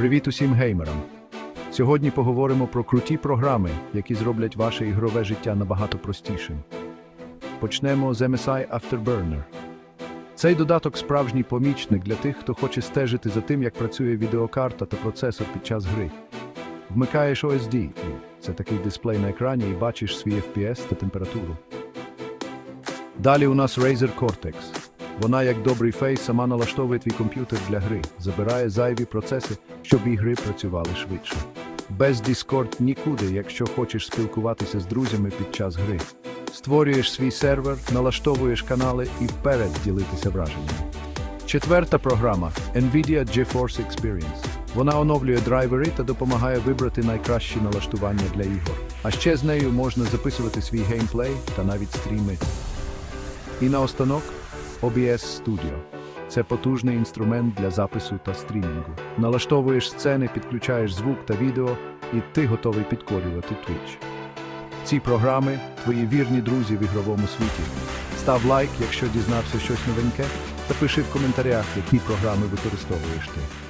Привіт усім геймерам! Сьогодні поговоримо про круті програми, які зроблять ваше ігрове життя набагато простішим. Почнемо з MSI Afterburner. Цей додаток справжній помічник для тих, хто хоче стежити за тим, як працює відеокарта та процесор під час гри. Вмикаєш OSD, це такий дисплей на екрані, і бачиш свій FPS та температуру. Далі у нас Razer Cortex. Вона, як добрий фейс, сама налаштовує твій комп'ютер для гри, забирає зайві процеси, щоб ігри працювали швидше. Без Discord нікуди, якщо хочеш спілкуватися з друзями під час гри. Створюєш свій сервер, налаштовуєш канали і вперед ділитися враженнями. Четверта програма NVIDIA GeForce Experience. Вона оновлює драйвери та допомагає вибрати найкращі налаштування для ігор. А ще з нею можна записувати свій геймплей та навіть стріми. І наостанок OBS Studio. Це потужний інструмент для запису та стрімінгу. Налаштовуєш сцени, підключаєш звук та відео, і ти готовий підкорювати Twitch. Ці програми твої вірні друзі в ігровому світі. Став лайк, якщо дізнався щось новеньке, та пиши в коментарях, які програми використовуєш ти.